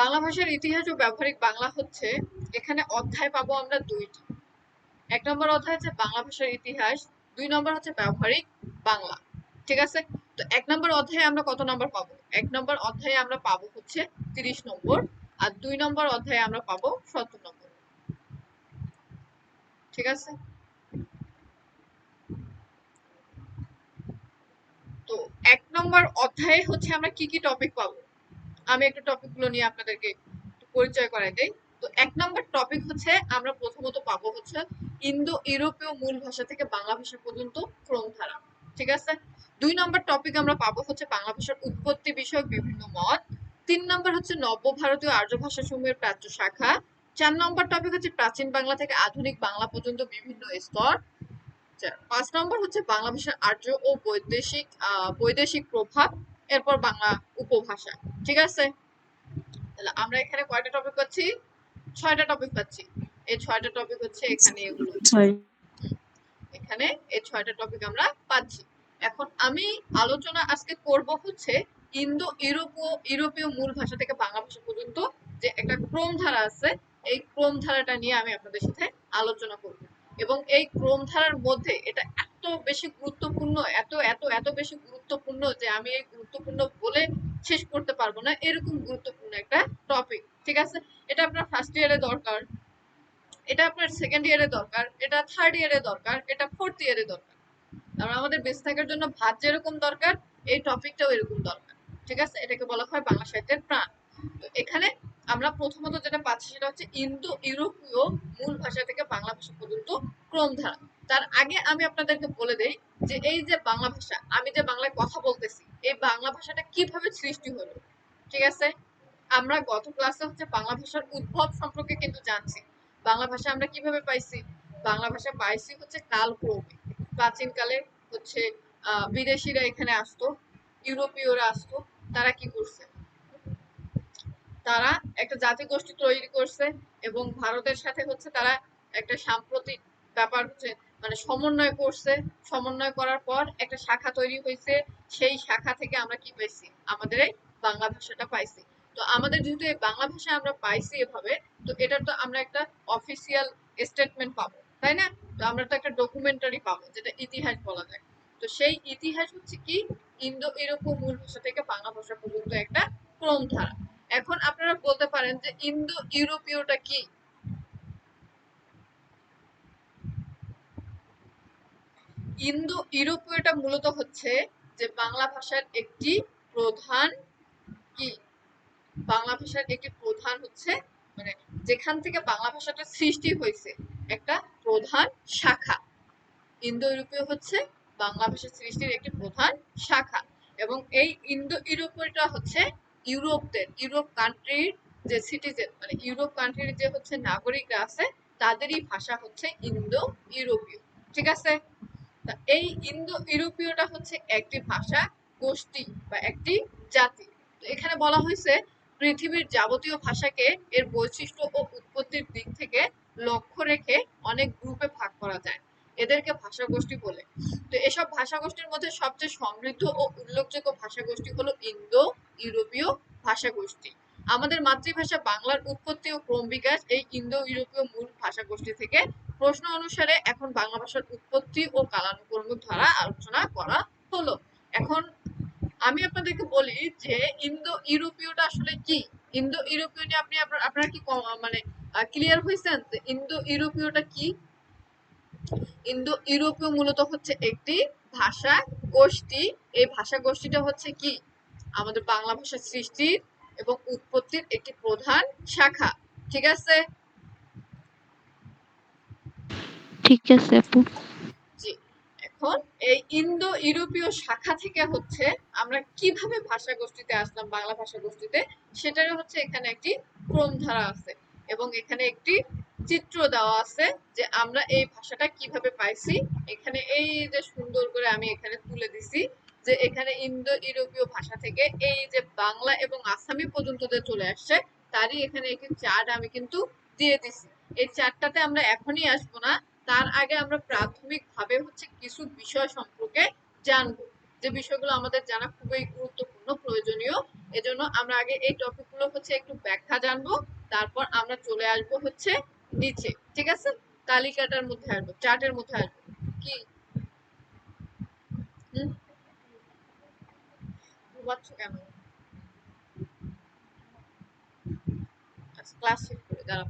বাংলা ভাষার ইতিহাস ও ব্যবহারিক বাংলা হচ্ছে, এখানে অধ্যায় পাবো আমরা দুইটি। এক নম্বর অধ্যায় হচ্ছে বাংলা ভাষার ইতিহাস, দুই নম্বর হচ্ছে ব্যবহারিক বাংলা। ঠিক আছে? তো এক নম্বর অধ্যায়ে আমরা কত নম্বর পাবো? এক নম্বর অধ্যায়ে আমরা পাবো হচ্ছে তিরিশ নম্বর, আর দুই নম্বর অধ্যায়ে আমরা পাবো সত্তর নম্বর। ঠিক আছে? তো এক নম্বর অধ্যায়ে হচ্ছে আমরা কি কি টপিক পাবো? আমি একটা টপিকগুলো নিয়ে আপনাদেরকে পরিচয় করাই দেই। তো এক নম্বর টপিক হচ্ছে, আমরা প্রথমত পাবো হচ্ছে ইন্দো ইউরোপীয় মূল ভাষা থেকে বাংলা ভাষা পর্যন্ত ক্রমধারা, ঠিক আছে? দুই নম্বর টপিক আমরা পাবো হচ্ছে বাংলা ভাষার উৎপত্তি বিষয়ক বিভিন্ন মত। তিন নম্বর হচ্ছে নব্য ভারতীয় আর্য ভাষা সমূহের প্রাচ্য শাখা। চার নম্বর টপিক হচ্ছে প্রাচীন বাংলা থেকে আধুনিক বাংলা পর্যন্ত বিভিন্ন স্তর। পাঁচ নম্বর হচ্ছে বাংলা ভাষার আর্য ও বৈদেশিক বৈদেশিক প্রভাব। এরপর বাংলা উপভাষা ঠিক আছে? তাহলে আমরা এখানে কয়টা টপিক পাচ্ছি? ছয়টা টপিক পাচ্ছি। এই ছয়টা টপিক হচ্ছে এখানে এগুলো। এখানে এই ছয়টা টপিক আমরা পাচ্ছি। এখন আমি আলোচনা আজকে করব হচ্ছে ইন্দো ইউরোপীয় ইউরোপীয় মূল ভাষা থেকে বাংলা ভাষা পর্যন্ত যে একটা ক্রম ধারা আছে এই ক্রম ধারাটা নিয়ে আমি আপনাদের সাথে আলোচনা করব। এবং এই ক্রম ধারার মধ্যে এটা এত বেশি গুরুত্বপূর্ণ এত এত এত বেশি গুরুত্বপূর্ণ যে আমি এই গুরুত্বপূর্ণ বলে শেষ করতে পারব না, এরকম গুরুত্বপূর্ণ একটা টপিক ঠিক আছে? এটা আপনার ফার্স্ট ইয়ারে দরকার, এটা আপনার সেকেন্ড ইয়ারে দরকার, এটা থার্ড ইয়ারে দরকার, এটা ফোর্থ ইয়ারে দরকার। কারণ আমাদের বেঁচে থাকার জন্য ভাত যেরকম দরকার, এই টপিকটাও এরকম দরকার, ঠিক আছে? এটাকে বলা হয় বাংলা সাহিত্যের প্রাণ। তো এখানে আমরা প্রথমত যেটা পাচ্ছি সেটা হচ্ছে ইন্দো ইউরোপীয় মূল ভাষা থেকে বাংলা ভাষা পর্যন্ত ক্রমধারা। তার আগে আমি আপনাদেরকে বলে দেই যে এই যে বাংলা ভাষা, আমি যে বাংলায় কথা বলতেছি, এই বাংলা ভাষাটা কীভাবে সৃষ্টি হলো? ঠিক আছে? আমরা গত ক্লাসে হচ্ছে বাংলা ভাষার উদ্ভব সম্পর্কে কিন্তু জানছি। বাংলা ভাষা আমরা কীভাবে পাইছি? বাংলা ভাষা পাইছি হচ্ছে কালক্রমে। প্রাচীন কালে হচ্ছে বিদেশিরা এখানে আসতো, ইউরোপীয়রা আসতো, তারা কি করছে? তারা একটা জাতি গোষ্ঠী তৈরি করছে এবং ভারতের সাথে হচ্ছে তারা একটা সাম্প্রতিক ব্যাপার হচ্ছে মানে সমন্বয় করছে। সমন্বয় করার পর একটা শাখা তৈরি হয়েছে। সেই শাখা থেকে আমরা কি পাইছি? আমাদের এই বাংলা ভাষাটা পাইছি। তো আমাদের যেহেতু এই বাংলা ভাষা আমরা পাইছি এভাবে, তো এটার তো আমরা একটা অফিসিয়াল স্টেটমেন্ট পাবো, তাই না? তো আমরা তো একটা ডকুমেন্টারি পাবো, যেটা ইতিহাস বলা যায়। তো সেই ইতিহাস হচ্ছে কি? ইন্দো ইউরোপীয় মূল ভাষা থেকে বাংলা ভাষা পর্যন্ত একটা ক্রম ধারা এখন আপনারা বলতে পারেন যে ইন্দো ইউরোপীয়টা কি? ইন্দো ইউরোপীয়টা মূলত হচ্ছে যে বাংলা ভাষার একটি প্রধান কি? বাংলা ভাষার একটি প্রধান হচ্ছে মানে যেখান থেকে বাংলা ভাষাটা সৃষ্টি হয়েছে, একটা প্রধান শাখা। ইন্দো ইউরোপীয় হচ্ছে বাংলা ভাষা সৃষ্টির একটি প্রধান শাখা এবং এই ইন্দো ইউরোপীয়টা হচ্ছে ইউরোপদের, ইউরোপ কান্ট্রির যে সিটিজেন মানে ইউরোপ কান্ট্রির যে হচ্ছে নাগরিকরা আছে, তাদেরই ভাষা হচ্ছে ইন্দো ইউরোপীয়। ঠিক আছে? এই ইন্দো ইউরোপীয়টা হচ্ছে একটি ভাষা, গোষ্ঠী বা একটি জাতি। তো এখানে বলা হয়েছে পৃথিবীর যাবতীয় ভাষাকে এর বৈশিষ্ট্য ও উৎপত্তির দিক থেকে লক্ষ্য রেখে অনেক গ্রুপে ভাগ করা যায়। এদেরকে ভাষা গোষ্ঠী বলে। তো এসব ভাষা গোষ্ঠীর মধ্যে সবচেয়ে সমৃদ্ধ ও উল্লেখযোগ্য ভাষা গোষ্ঠী হলো ইন্দো ইউরোপীয় ভাষা গোষ্ঠী আমাদের মাতৃভাষা বাংলার উৎপত্তি ও ক্রম বিকাশ এই ইন্দো ইউরোপীয় মূল ভাষা গোষ্ঠী থেকে প্রশ্ন অনুসারে এখন বাংলা ভাষার উৎপত্তি ও কালানুক্রমিক ধারা আলোচনা করা হলো। এখন আমি আপনাদেরকে বলি যে ইন্দো ইউরোপীয়টা আসলে কি? ইন্দো ইউরোপীয় নিয়ে আপনি আপনার কি মানে ক্লিয়ার হয়েছেন ইন্দো ইউরোপীয়টা কি? ইন্দো ইউরোপীয় মূলত হচ্ছে একটি ভাষা গোষ্ঠী। এই ভাষা গোষ্ঠীটা হচ্ছে কি? আমাদের বাংলা ভাষা সৃষ্টির এবং উৎপত্তির একটি প্রধান শাখা। ঠিক আছে? ঠিক আছে, আপু। এখন এই ইন্দো ইউরোপীয় শাখা থেকে হচ্ছে আমরা কীভাবে ভাষা গোষ্ঠীতে আসলাম, বাংলা ভাষা গোষ্ঠীতে, সেটারও হচ্ছে এখানে একটি ক্রম ধারা আছে। এবং এখানে একটি চিত্র দেওয়া আছে যে আমরা এই ভাষাটা কীভাবে পাইছি। এখানে এই যে সুন্দর করে আমি এখানে তুলে দিছি যে এখানে ইন্দো ইউরোপীয় ভাষা থেকে এই যে বাংলা এবং আসামি পর্যন্ত যে চলে আসছে, তারই এখানে একটি চার্ট আমি কিন্তু দিয়ে দিছি। এই চার্টটাতে আমরা এখনই আসব না তার আগে আমরা প্রাথমিকভাবে হচ্ছে কিছু বিষয় সম্পর্কে জানব। যে বিষয়গুলো আমাদের জানা খুবই গুরুত্বপূর্ণ, প্রয়োজনীয়। এজন্য আমরা আগে এই টপিকগুলো হচ্ছে একটু ব্যাখ্যা জানব, তারপর আমরা চলে আসব হচ্ছে নিচে, ঠিক আছে? তালিকাটার মধ্যে আসব, চার্টের মধ্যে আসব। কি? দাঁড়াও।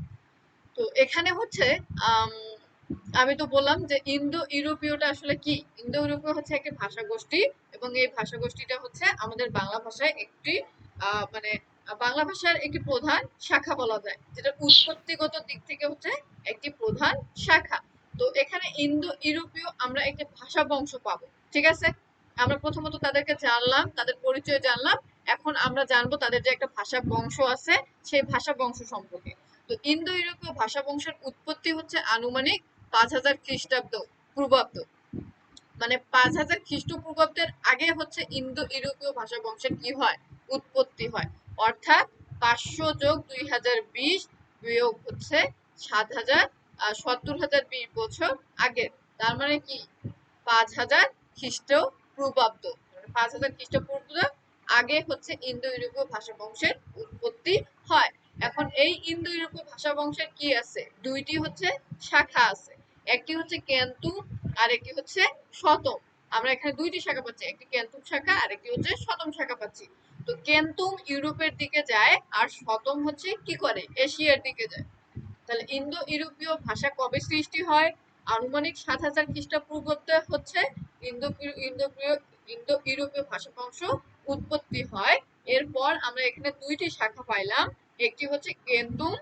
তো এখানে হচ্ছে আম, তো বললাম যে ইন্দো ইউরোপীয়টা আসলে কি? ইন্দো ইউরোপীয় হচ্ছে একটি ভাষা গোষ্ঠী এবং এই ভাষা গোষ্ঠীটা হচ্ছে আমাদের বাংলা ভাষায় একটি মানে বাংলা ভাষার একটি প্রধান শাখা বলা যায় যেটা উৎপত্তিগত দিক থেকে হচ্ছে একটি প্রধান শাখা। তো এখানে ইন্দো ইউরোপীয় আমরা একটি ভাষা বংশ পাবো ঠিক আছে? আমরা প্রথমত তাদেরকে জানলাম তাদের পরিচয় জানলাম এখন আমরা জানব তাদের যে একটা ভাষা বংশ আছে সেই ভাষা বংশ সম্পর্কে। তো ইন্দো ইউরোপীয় ভাষা বংশের উৎপত্তি হচ্ছে আনুমানিক পাঁচ হাজার খ্রিস্টাব্দ পূর্বাব্দ। মানে পাঁচ হাজার খ্রিস্টপূর্বাব্দের আগে হচ্ছে ইন্দো ইউরোপীয় ভাষা বংশের কি হয়? উৎপত্তি হয়। অর্থাৎ পাঁচশো যোগ দুই হাজার বিশ বিয়োগ হচ্ছে সাত হাজার সত্তর হাজার বিশ বছর আগে। তার মানে কি? পাঁচ হাজার খ্রিস্ট পূর্বাব্দ মানে পাঁচ হাজার খ্রিস্টপূর্বাব্দ আগে হচ্ছে ইন্দো ইউরোপীয় ভাষা বংশের উৎপত্তি হয়। এখন এই ইন্দো ইউরোপীয় ভাষা বংশের কি আছে? দুইটি হচ্ছে শাখা আছে। একটি হচ্ছে কেন্তু আর একটি হচ্ছে শতম আমরা এখানে দুইটি শাখা পাচ্ছি, একটি কেন্তুম শাখা আর একটি হচ্ছে শতম শাখা পাচ্ছি। তো কেন্তুম ইউরোপের দিকে যায়, আর শতম হচ্ছে কি করে? এশিয়ার দিকে যায়। তাহলে ইন্দো ইউরোপীয় ভাষা কবে সৃষ্টি হয়? আনুমানিক সাত হাজার খ্রিস্টপূর্বাব্দে হচ্ছে ইন্দো ইন্দো ইন্দো ইউরোপীয় ভাষা বংশ উৎপত্তি হয়। এরপর আমরা এখানে দুইটি শাখা পাইলাম, একটি হচ্ছে কেন্তুম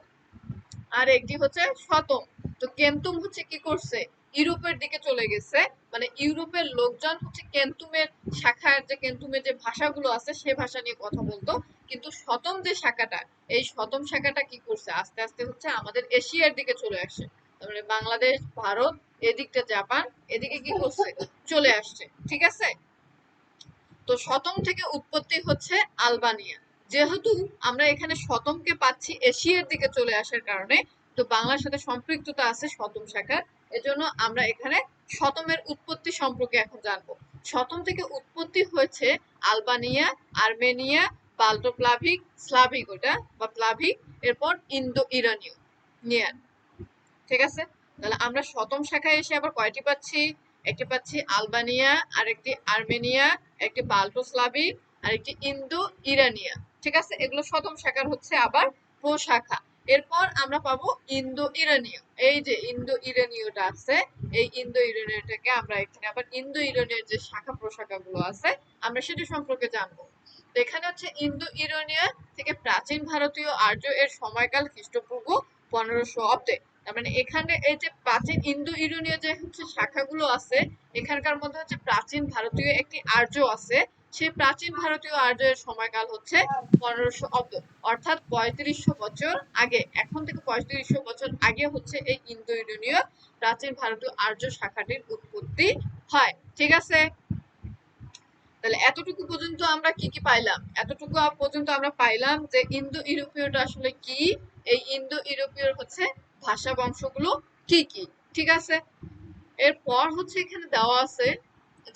আর একটি হচ্ছে শতম তো কেন্তুম হচ্ছে কি করছে? ইউরোপের দিকে চলে গেছে। মানে ইউরোপের লোকজন হচ্ছে কেন্তুমের শাখার যে কেন্তুমের যে ভাষাগুলো আছে, সে ভাষা নিয়ে কথা বলতো। কিন্তু শতম যে শাখাটা, এই শতম শাখাটা কি করছে? আস্তে আস্তে হচ্ছে আমাদের এশিয়ার দিকে চলে আসছে। তারপরে বাংলাদেশ, ভারত, এদিকটা জাপান, এদিকে কি করছে? চলে আসছে। ঠিক আছে? তো শতম থেকে উৎপত্তি হচ্ছে আলবানিয়া। যেহেতু আমরা এখানে শতমকে পাচ্ছি এশিয়ার দিকে চলে আসার কারণে তো বাংলার সাথে সম্পৃক্ততা আছে শতম শাখার। এজন্য আমরা এখানে শতমের উৎপত্তি সম্পর্কে এখন জানব। শতম থেকে উৎপত্তি হয়েছে আলবানিয়া, আর্মেনিয়া, বাল্টোপ্লাভিক, স্লাভিক ওটা, বা প্লাভিক, এরপর ইন্দো ইরানীয় নিয়ান ঠিক আছে? তাহলে আমরা শতম শাখায় এসে আবার কয়টি পাচ্ছি? একটি পাচ্ছি আলবানিয়া আর একটি আর্মেনিয়া, একটি বাল্টোস্লাভিক আর একটি ইন্দো ইরানিয়া ঠিক আছে? এগুলো শতম শাখার হচ্ছে আবার প্রশাখা। এরপর আমরা পাবো ইন্দো ইরানীয় এই যে ইন্দো ইরানীয়টা আছে, এই ইন্দো ইরানীয়টাকে আমরা এখানে আবার ইন্দো ইরানীয় যে শাখা প্রশাখা গুলো আছে, আমরা সেটা সম্পর্কে জানব। এখানে হচ্ছে ইন্দো ইরানীয় থেকে প্রাচীন ভারতীয় আর্য এর সময়কাল খ্রিস্টপূর্ব পনেরোশো অব্দে। তার মানে এখানে এই যে প্রাচীন ইন্দো ইউরোনীয় যে হচ্ছে শাখাগুলো আছে, এখানকার মধ্যে হচ্ছে প্রাচীন ভারতীয় একটি আর্য আছে সেই প্রাচীন ভারতীয় আর্য এর সময়কাল হচ্ছে পনেরোশো অব্দ, অর্থাৎ পঁয়ত্রিশশো বছর আগে। এখন থেকে পঁয়ত্রিশশো বছর আগে হচ্ছে এই ইন্দো ইউরোনীয় প্রাচীন ভারতীয় আর্য শাখাটির উৎপত্তি হয়। ঠিক আছে? তাহলে এতটুকু পর্যন্ত আমরা কি কি পাইলাম? এতটুকু পর্যন্ত আমরা পাইলাম যে ইন্দো ইউরোপীয়টা আসলে কি? এই ইন্দো ইউরোপীয় হচ্ছে ভাষা বংশগুলো কি কি? ঠিক আছে? এরপর হচ্ছে এখানে দেওয়া আছে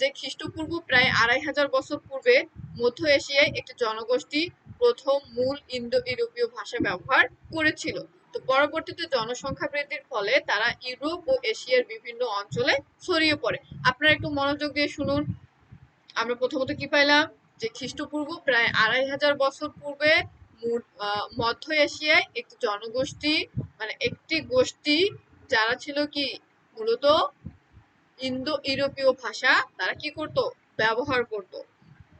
যে খ্রিস্টপূর্ব প্রায় আড়াই হাজার বছর পূর্বে মধ্য এশিয়ায় একটি জনগোষ্ঠী প্রথম মূল ইন্দো ইউরোপীয় ভাষা ব্যবহার করেছিল। তো পরবর্তীতে জনসংখ্যা বৃদ্ধির ফলে তারা ইউরোপ ও এশিয়ার বিভিন্ন অঞ্চলে ছড়িয়ে পড়ে। আপনারা একটু মনোযোগ দিয়ে শুনুন। আমরা প্রথমত কি পাইলাম? যে খ্রিস্টপূর্ব প্রায় আড়াই হাজার বছর পূর্বে মধ্য এশিয়ায় একটি জনগোষ্ঠী মানে একটি গোষ্ঠী, যারা ছিল কি, মূলত ইন্দো ইউরোপীয় ভাষা তারা কি করত? ব্যবহার করত।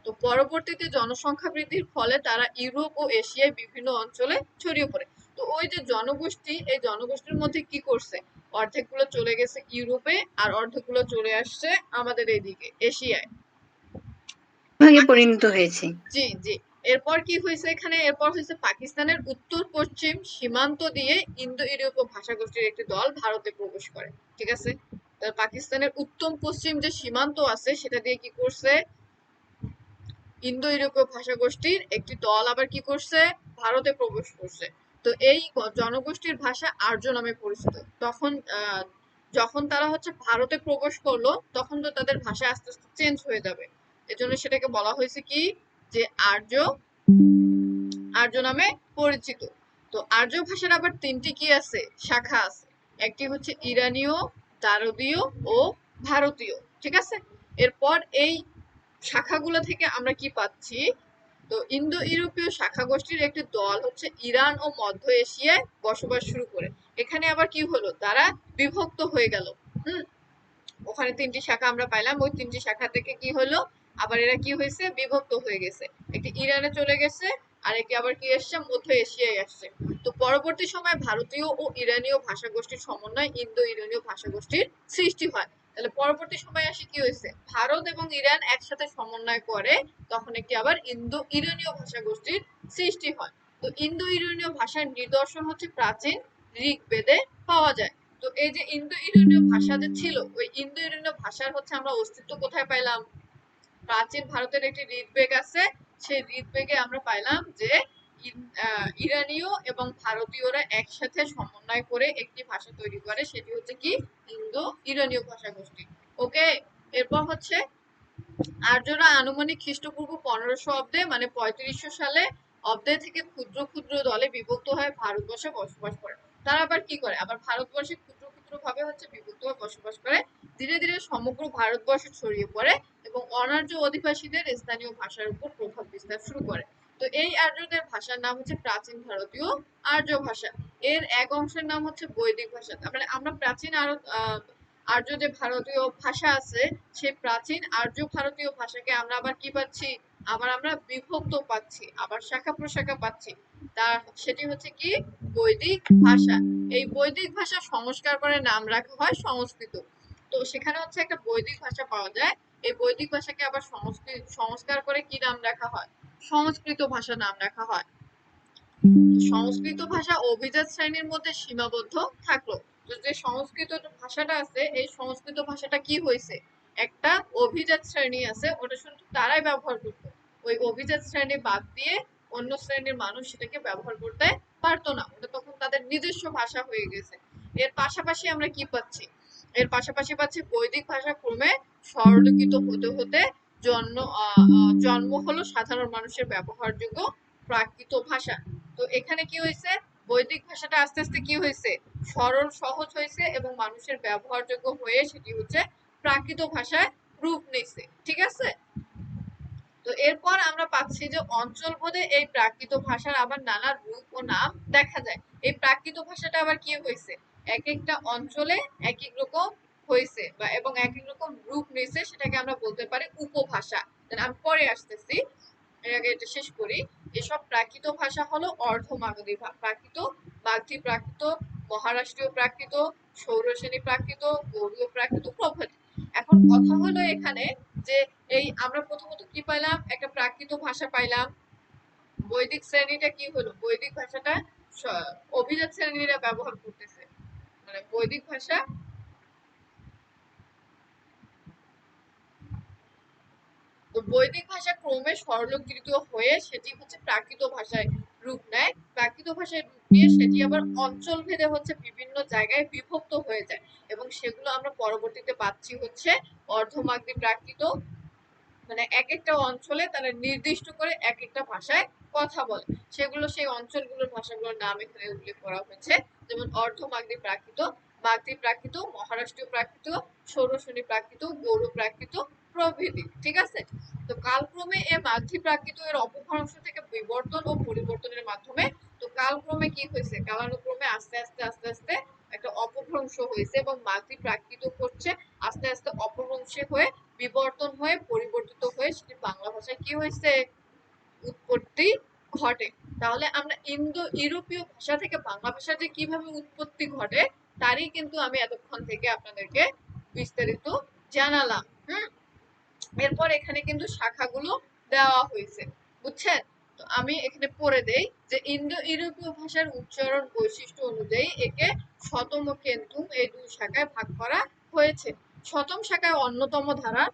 তো পরবর্তীতে জনসংখ্যা বৃদ্ধির ফলে তারা ইউরোপ ও এশিয়ায় বিভিন্ন অঞ্চলে ছড়িয়ে পড়ে। তো ওই যে জনগোষ্ঠী এই জনগোষ্ঠীর মধ্যে কি করছে? অর্ধেকগুলো চলে গেছে ইউরোপে আর অর্ধেকগুলো চলে আসছে আমাদের এইদিকে এশিয়ায়। ভাগে পরিণত হয়েছে। জি জি। এরপর কি হয়েছে এখানে? এরপর হয়েছে পাকিস্তানের উত্তর পশ্চিম সীমান্ত দিয়ে ইন্দো ইউরোপীয় ভাষাগোষ্ঠীর একটি দল ভারতে প্রবেশ করে। ঠিক আছে? পাকিস্তানের উত্তম পশ্চিম যে সীমান্ত আছে, সেটা দিয়ে কি করছে? ইন্দো ইউরোপীয় ভাষাগোষ্ঠীর একটি দল আবার কি করছে? ভারতে প্রবেশ করছে। তো এই জনগোষ্ঠীর ভাষা আর্য নামে পরিচিত। তখন যখন তারা হচ্ছে ভারতে প্রবেশ করল, তখন তো তাদের ভাষা আস্তে আস্তে চেঞ্জ হয়ে যাবে। এজন্য সেটাকে বলা হয়েছে কি? যে আর্য আর্য নামে পরিচিত। তো আর্য ভাষার আবার তিনটি কি আছে? শাখা আছে। একটি হচ্ছে ইরানীয় দারদীয় ও ভারতীয়, ঠিক আছে? এরপর এই শাখাগুলো থেকে আমরা কি পাচ্ছি? তো ইন্দো ইউরোপীয় শাখা গোষ্ঠীর একটি দল হচ্ছে ইরান ও মধ্য এশিয়ায় বসবাস শুরু করে। এখানে আবার কি হলো? তারা বিভক্ত হয়ে গেল। হুম? ওখানে তিনটি শাখা আমরা পাইলাম। ওই তিনটি শাখা থেকে কি হলো? আবার এরা কি হয়েছে? বিভক্ত হয়ে গেছে। একটি ইরানে চলে গেছে আর একটি আবার কি আসছে মধ্য এশিয়ায় আসছে। তো পরবর্তী সময় ভারতীয় ও ইরানীয় ভাষা গোষ্ঠীর সমন্বয় ইন্দো ইরানীয় ভাষা গোষ্ঠীর সৃষ্টি হয়। তাহলে পরবর্তী সময় আসে কি হয়েছে? ভারত এবং ইরান একসাথে সমন্বয় করে, তখন একটি আবার ইন্দো ইরানীয় ভাষা গোষ্ঠীর সৃষ্টি হয়। তো ইন্দো ইরানীয় ভাষার নিদর্শন হচ্ছে প্রাচীন ঋগ্বেদে পাওয়া যায়। তো এই যে ইন্দো ইরানীয় ভাষা যে ছিল, ওই ইন্দো ইরানীয় ভাষার হচ্ছে আমরা অস্তিত্ব কোথায় পাইলাম? প্রাচীন ভারতের একটি ঋগ্বেগ আছে সেই ঋগ্বেগে আমরা পাইলাম যে ইরানীয় এবং ভারতীয়রা একসাথে সমন্বয় করে একটি ভাষা তৈরি করে, সেটি হচ্ছে কি ইন্দো ইরানীয় ভাষা গোষ্ঠী ওকে এরপর হচ্ছে আর্যরা আনুমানিক খ্রিস্টপূর্ব পনেরোশো অব্দে মানে পঁয়ত্রিশশো সালে অব্দে থেকে ক্ষুদ্র ক্ষুদ্র দলে বিভক্ত হয়ে ভারতবর্ষে বসবাস করে। তারা আবার কি করে? আবার ভারতবর্ষে ক্ষুদ্র ক্ষুদ্র ভাবে হচ্ছে বিভক্ত বসবাস করে। ধীরে ধীরে সমগ্র ভারতবর্ষে ছড়িয়ে পড়ে এবং অনার্য অধিবাসীদের স্থানীয় ভাষার উপর প্রভাব বিস্তার শুরু করে। তো এই আর্যদের ভাষার নাম হচ্ছে প্রাচীন ভারতীয় আর্য ভাষা। এর এক অংশের নাম হচ্ছে বৈদিক ভাষা। তার মানে আমরা প্রাচীন আরও আর্য যে ভারতীয় ভাষা আছে সেই প্রাচীন আর্য ভারতীয় ভাষাকে আমরা আবার কি পাচ্ছি? আবার আমরা বিভক্ত পাচ্ছি, আবার শাখা প্রশাখা পাচ্ছি। তা সেটি হচ্ছে কি? বৈদিক ভাষা। এই বৈদিক ভাষা সংস্কার করে নাম রাখা হয় সংস্কৃত। তো সেখানে হচ্ছে একটা বৈদিক ভাষা পাওয়া যায়। এই বৈদিক ভাষাকে আবার সংস্কৃত সংস্কার করে কি নাম রাখা হয়? সংস্কৃত ভাষা নাম রাখা হয়। সংস্কৃত ভাষা অভিজাত শ্রেণির মধ্যে সীমাবদ্ধ থাকল। যে সংস্কৃত ভাষাটা আছে, এই সংস্কৃত ভাষাটা কি হয়েছে একটা অভিজাত শ্রেণি আছে, ওটা শুধু তারাই ব্যবহার করতো। ওই অভিজাত শ্রেণি বাদ দিয়ে অন্য শ্রেণির মানুষ সেটাকে ব্যবহার করতে পারতো না। ওটা তখন তাদের নিজস্ব ভাষা হয়ে গেছে। এর পাশাপাশি আমরা কি পাচ্ছি? এর পাশাপাশি পাচ্ছি বৈদিক ভাষা ক্রমে সরলীকৃত হতে হতে জন্ম জন্ম হলো সাধারণ মানুষের ব্যবহারযোগ্য প্রাকৃত ভাষা। তো এখানে কি হয়েছে বৈদিক ভাষাটা আস্তে আস্তে কি হয়েছে? সরল, সহজ হয়েছে এবং মানুষের ব্যবহারযোগ্য হয়ে সেটি হচ্ছে প্রাকৃত ভাষায় রূপ নিচ্ছে ঠিক আছে? তো এরপর আমরা পাচ্ছি যে অঞ্চল ভেদে এই প্রাকৃত ভাষার আবার নানা রূপ ও নাম দেখা যায়। এই প্রাকৃত ভাষাটা আবার কি হয়েছে? এক একটা অঞ্চলে এক এক রকম হয়েছে বা এবং এক এক রকম রূপ নিয়েছে, সেটাকে আমরা বলতে পারি উপভাষা। আমি পরে আসতেছি। এর আগে এটা শেষ করি। এসব প্রাকৃত ভাষা হলো অর্ধমাগধী প্রাকৃত, বাগধি প্রাকৃত, মহারাষ্ট্রীয় প্রাকৃত সৌরসেনী প্রাকৃত গৌড়ীয় প্রাকৃত প্রভৃতি। এখন কথা হলো এখানে যে এই আমরা প্রথমত কি পাইলাম? একটা প্রাকৃত ভাষা পাইলাম। বৈদিক শ্রেণীটা কি হলো? বৈদিক ভাষাটা অভিজাত শ্রেণীরা ব্যবহার করতেছে। মানে বৈদিক ভাষা বৈদিক ভাষা ক্রমে সরলীকৃত হয়ে সেটি হচ্ছে প্রাকৃত ভাষায় রূপ নেয়। প্রাকৃত ভাষায় রূপ নিয়ে সেটি আবার অঞ্চল ভেদে হচ্ছে বিভিন্ন জায়গায় বিভক্ত হয়ে যায় এবং সেগুলো আমরা পরবর্তীতে পাচ্ছি হচ্ছে অর্ধমাগধী প্রাকৃত। মানে এক একটা অঞ্চলে তারা নির্দিষ্ট করে এক একটা ভাষায় কথা বলে। সেগুলো সেই অঞ্চলগুলোর ভাষাগুলোর নাম এখানে উল্লেখ করা হয়েছে। যেমন অর্ধমাগধী প্রাকৃত মাগধী প্রাকৃত, মহারাষ্ট্রীয় প্রাকৃত সৌরসনী প্রাকৃত, গৌড় প্রাকৃত প্রভৃতি, ঠিক আছে? তো কালক্রমে এ মাগধী প্রাকৃত এর অপভ্রংশ থেকে বিবর্তন ও পরিবর্তনের মাধ্যমে, তো কালক্রমে কি হয়েছে? কালানুক্রমে আস্তে আস্তে আস্তে আস্তে একটা অপভ্রংশ হয়েছে এবং প্রাকৃত করছে আস্তে আস্তে অপভ্রংশে হয়ে বিবর্তন হয়ে পরিবর্তিত হয়ে সেটি বাংলা ভাষায় কি হয়েছে? উৎপত্তি ঘটে। তাহলে আমরা ইন্দো ইউরোপীয় ভাষা থেকে বাংলা ভাষার যে কীভাবে উৎপত্তি ঘটে, তারই কিন্তু আমি এতক্ষণ থেকে আপনাদেরকে বিস্তারিত জানালাম, হুম? এরপর এখানে কিন্তু শাখাগুলো দেওয়া হয়েছে। বুঝছেন? তো আমি এখানে পড়ে দেই যে ইন্দো ইউরোপীয় ভাষার উচ্চারণ বৈশিষ্ট্য অনুযায়ী একে শতম কেন্তুম এই দুই শাখায় ভাগ করা হয়েছে। শতম শাখায় অন্যতম ধারা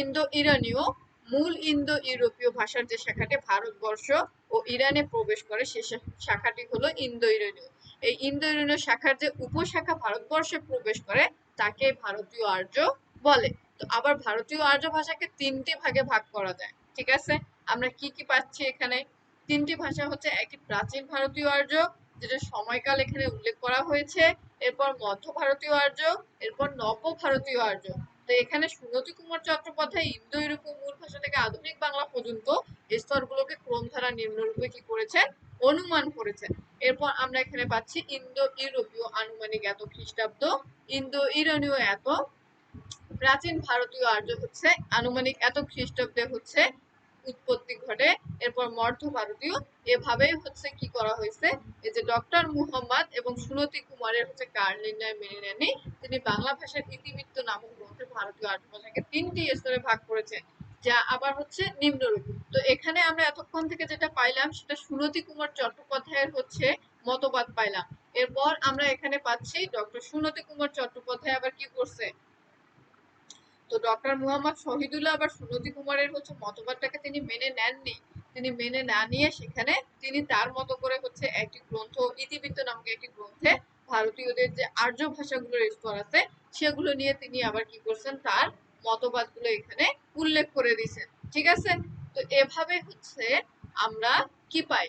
ইন্দো ইরানীয় মূল ইন্দো ইউরোপীয় ভাষার যে শাখাটি ভারতবর্ষ ও ইরানে প্রবেশ করে সে শাখাটি হলো ইন্দো ইরানীয় এই ইন্দো ইরানীয় শাখার যে উপশাখা ভারতবর্ষে প্রবেশ করে, তাকে ভারতীয় আর্য বলে। তো আবার ভারতীয় আর্য ভাষাকে তিনটি ভাগে ভাগ করা যায়, ঠিক আছে? আমরা কি কি পাচ্ছি এখানে? তিনটি ভাষা হচ্ছে একটি প্রাচীন ভারতীয় আর্য, যেটা সময়কাল এখানে উল্লেখ করা হয়েছে, এরপর মধ্য ভারতীয় আর্য, এরপর নব ভারতীয় আর্য। তো এখানে সুনতি কুমার চট্টোপাধ্যায় ইন্দো ইউরোপীয় মূল ভাষা থেকে আধুনিক বাংলা পর্যন্ত স্তরগুলোকে ক্রমধারা নিম্নরূপে কি করেছেন? অনুমান করেছেন। এরপর আমরা এখানে পাচ্ছি ইন্দো ইউরোপীয় আনুমানিক এত খ্রিস্টাব্দ, ইন্দো ইরানীয় এত প্রাচীন ভারতীয় আর্য হচ্ছে, আনুমানিক এত খ্রিস্টাব্দে হচ্ছে উৎপত্তি ঘটে, এরপর মধ্য ভারতীয়, এভাবেই হচ্ছে কি করা হয়েছে? এই যে ডক্টর মুহাম্মদ এবং সুনতি কুমারের হচ্ছে কার নির্ণয় মেনে নেননি, তিনি বাংলা ভাষার ইতিবৃত্ত নামক গ্রন্থে ভারতীয় আর্য ভাষাকে তিনটি স্তরে ভাগ করেছেন যা আবার হচ্ছে নিম্নরূপ। তো এখানে আমরা এতক্ষণ থেকে যেটা পাইলাম, সেটা সুনতি কুমার চট্টোপাধ্যায়ের হচ্ছে মতবাদ পাইলাম। এরপর আমরা এখানে পাচ্ছি ডক্টর সুনতি কুমার চট্টোপাধ্যায় আবার কি করছে? তো ডক্টর মুহাম্মদ শহীদুল্লাহ আবার সুনতি কুমারের হচ্ছে মতবাদটাকে তিনি মেনে নেননি। তিনি মেনে না নিয়ে সেখানে তিনি তার মতো করে হচ্ছে একটি গ্রন্থ, ইতিবৃত্ত নামক একটি গ্রন্থে ভারতীয়দের যে আর্য ভাষাগুলোর স্তর আছে, সেগুলো নিয়ে তিনি আবার কি করছেন? তার মতবাদগুলো এখানে উল্লেখ করে দিয়েছেন। ঠিক আছে? তো এভাবে হচ্ছে আমরা কি পাই?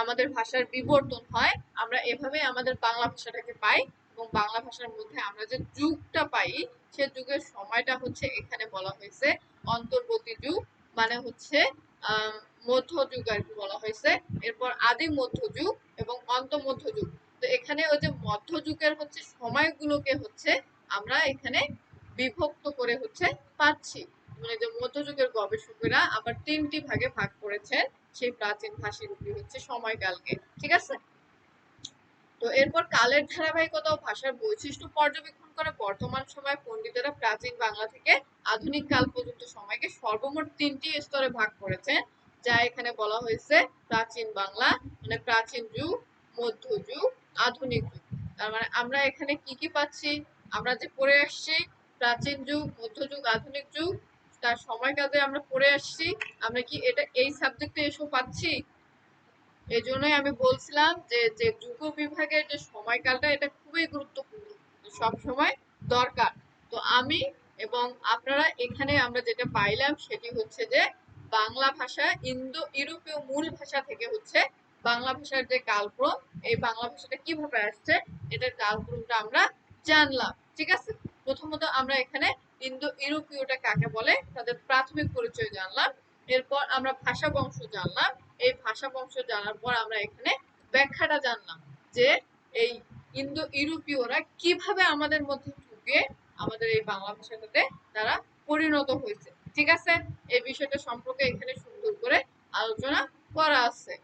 আমাদের ভাষার বিবর্তন হয়, আমরা এভাবে আমাদের বাংলা ভাষাটাকে পাই এবং বাংলা ভাষার মধ্যে আমরা যে যুগটা পাই, সে যুগের সময়টা হচ্ছে এখানে বলা হয়েছে অন্তর্বর্তী যুগ মানে হচ্ছে, আহ মধ্যযুগ আর কি বলা হয়েছে। এরপর আদি মধ্যযুগ এবং অন্ত মধ্যযুগ তো এখানে ওই যে মধ্যযুগের হচ্ছে সময়গুলোকে হচ্ছে আমরা এখানে বিভক্ত করে হচ্ছে পাচ্ছি। মানে যে মধ্যযুগের গবেষকেরা আবার তিনটি ভাগে ভাগ করেছেন, সেই প্রাচীন ভাষারূপী হচ্ছে সময়কালকে। ঠিক আছে? তো এরপর কালের ধারাবাহিকতা ও ভাষার বৈশিষ্ট্য পর্যবেক্ষণ করে বর্তমান সময়ে পণ্ডিতেরা প্রাচীন বাংলা থেকে আধুনিক কাল পর্যন্ত সময়কে সর্বমোট তিনটি স্তরে ভাগ করেছেন, যা এখানে বলা হয়েছে প্রাচীন বাংলা মানে প্রাচীন যুগ মধ্যযুগ আধুনিক যুগ। তার মানে আমরা এখানে কি কি পাচ্ছি? আমরা যে পড়ে আসছি, প্রাচীন যুগ মধ্যযুগ আধুনিক যুগ, তার সময়কালে আমরা পড়ে আসছি, আমরা কি এটা এই সাবজেক্টে এসব পাচ্ছি? এই জন্যই আমি বলছিলাম যে যে যুগ বিভাগের যে সময়কালটা, এটা খুবই গুরুত্বপূর্ণ। সব সময় দরকার। তো আমি এবং আপনারা এখানে আমরা যেটা পাইলাম, সেটি হচ্ছে যে, বাংলা ভাষা ইন্দো ইউরোপীয় মূল ভাষা থেকে হচ্ছে বাংলা ভাষার যে কালক্রম, এই বাংলা ভাষাটা কীভাবে আসছে, এটার কালক্রমটা আমরা জানলাম। ঠিক আছে? প্রথমত আমরা এখানে ইন্দো ইউরোপীয়টা কাকে বলে, তাদের প্রাথমিক পরিচয় জানলাম। এরপর আমরা ভাষা বংশ জানলাম। এই ভাষা বংশ জানার পর আমরা এখানে ব্যাখ্যাটা জানলাম যে এই ইন্দো ইউরোপীয়রা কীভাবে আমাদের মধ্যে ঢুকে আমাদের এই বাংলা ভাষাটাতে তারা পরিণত হয়েছে। ঠিক আছে? এই বিষয়টা সম্পর্কে এখানে সুন্দর করে আলোচনা করা আছে।